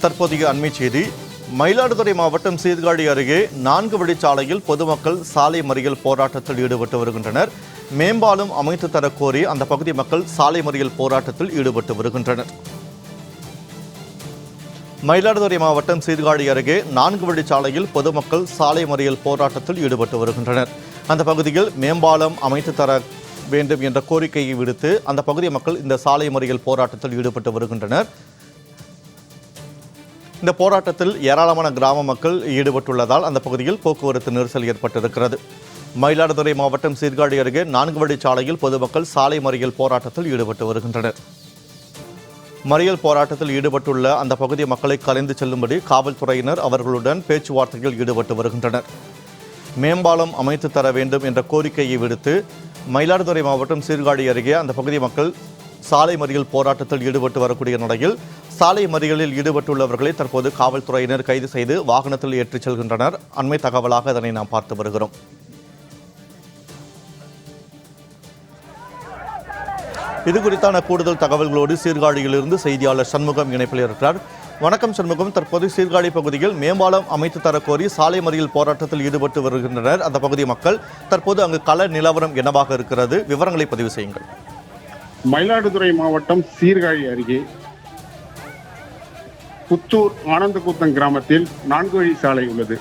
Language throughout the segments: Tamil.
தற்போதைய அண்மை செய்தி. மயிலாடுதுறை மாவட்டம் சீர்காழி அருகே நான்கு வழிச்சாலையில் பொதுமக்கள் சாலை மறியல் போராட்டத்தில் ஈடுபட்டு வருகின்றனர். மேம்பாலம் அமைத்து தரக் கோரி அந்த பகுதி மக்கள் சாலை மறியல் போராட்டத்தில் ஈடுபட்டு வருகின்றனர். மயிலாடுதுறை மாவட்டம் சீர்காழி அருகே நான்கு வழிச்சாலையில் பொதுமக்கள் சாலை மறியல் போராட்டத்தில் ஈடுபட்டு வருகின்றனர். அந்த பகுதியில் மேம்பாலம் அமைத்து தர வேண்டும் என்ற கோரிக்கையை விடுத்து அந்த பகுதி மக்கள் இந்த சாலை மறியல் போராட்டத்தில் ஈடுபட்டு வருகின்றனர். இந்த போராட்டத்தில் ஏராளமான கிராம மக்கள் ஈடுபட்டுள்ளதால் அந்த பகுதியில் போக்குவரத்து நெரிசல் ஏற்பட்டிருக்கிறது. மயிலாடுதுறை மாவட்டம் சீர்காழி அருகே நான்கு வழிச்சாலையில் பொதுமக்கள் சாலை மறியல் போராட்டத்தில் ஈடுபட்டு வருகின்றனர். மறியல் போராட்டத்தில் ஈடுபட்டுள்ள அந்த பகுதி மக்களை கலைந்து செல்லும்படி காவல்துறையினர் அவர்களுடன் பேச்சுவார்த்தையில் ஈடுபட்டு வருகின்றனர். மேம்பாலம் அமைத்து தர வேண்டும் என்ற கோரிக்கையை விடுத்து மயிலாடுதுறை மாவட்டம் சீர்காழி அருகே அந்த பகுதி மக்கள் சாலை மறியல் போராட்டத்தில் ஈடுபட்டு வரக்கூடிய நிலையில் சாலை மறியலில் ஈடுபட்டுள்ளவர்களை தற்போது காவல்துறையினர் கைது செய்து வாகனத்தில் ஏற்றிச் செல்கின்றனர். அண்மை தகவலாக அதனை நாம் பார்த்து வருகிறோம். இது குறித்தான கூடுதல் தகவல்களோடு சீர்காழியிலிருந்து செய்தியாளர் சண்முகம் இணைப்பில் இருக்கிறார். வணக்கம் சண்முகம். தற்போது சீர்காழி பகுதியில் மேம்பாலம் அமைத்து தரக்கோரி சாலை மறியல் போராட்டத்தில் ஈடுபட்டு வருகின்றனர். அந்த பகுதி மக்கள் தற்போது அங்கு கள நிலவரம் என்னவாக இருக்கிறது? விவரங்களை பதிவு செய்யுங்கள். மயிலாடுதுறை மாவட்டம் சீர்காழி அருகே புத்தூர் ஆனந்தகுத்தம் கிராமத்தில் நான்கு வழி சாலை உள்ளது.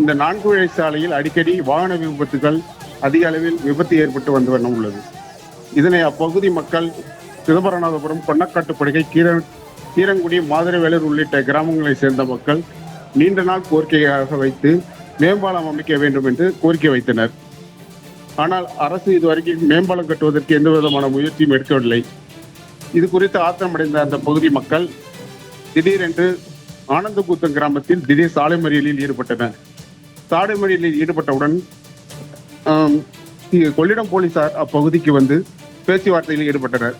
இந்த நான்கு வழி சாலையில் அடிக்கடி வாகன விபத்துகள் அதிக அளவில் விபத்து ஏற்பட்டு வந்து வண்ணம் உள்ளது. இதனை அப்பகுதி மக்கள் சிதம்பரநாதபுரம் பொன்னக்காட்டுப்படுகை கீர கீரங்குடி மாதுரைவேலூர் உள்ளிட்ட கிராமங்களைச் சேர்ந்த மக்கள் நீண்ட நாள் கோரிக்கையாக வைத்து மேம்பாலம் அமைக்க வேண்டும் என்று கோரிக்கை வைத்தனர். ஆனால் அரசு இதுவரைக்கும் மேம்பாலம் கட்டுவதற்கு எந்த விதமான முயற்சியும் எடுக்கவில்லை. இது குறித்து ஆத்திரமடைந்த அந்த பகுதி மக்கள் திடீரென்று ஆனந்தகூத்தம் கிராமத்தில் திடீர் சாலை மறியலில் ஈடுபட்டனர். சாலை மறியலில் ஈடுபட்டவுடன் கொள்ளிடம் போலீசார் அப்பகுதிக்கு வந்து பேச்சுவார்த்தையில் ஈடுபட்டனர்.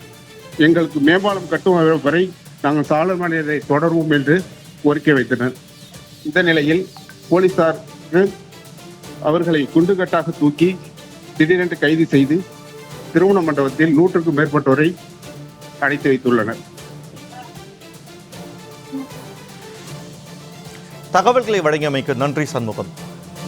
எங்களுக்கு மேம்பாலம் கட்டும் வரை நாங்கள் சாலை மறியலை தொடர்வோம் என்று கோரிக்கை வைத்தனர். இந்த நிலையில் போலீசார் அவர்களை குண்டுகட்டாக தூக்கி திடீரென்று கைது செய்து திருமண மண்டபத்தில் நூற்றுக்கும் மேற்பட்டோரை அடைத்து வைத்துள்ளனர். தகவல்களை வழங்கியமைக்கு நன்றி சண்முகம்.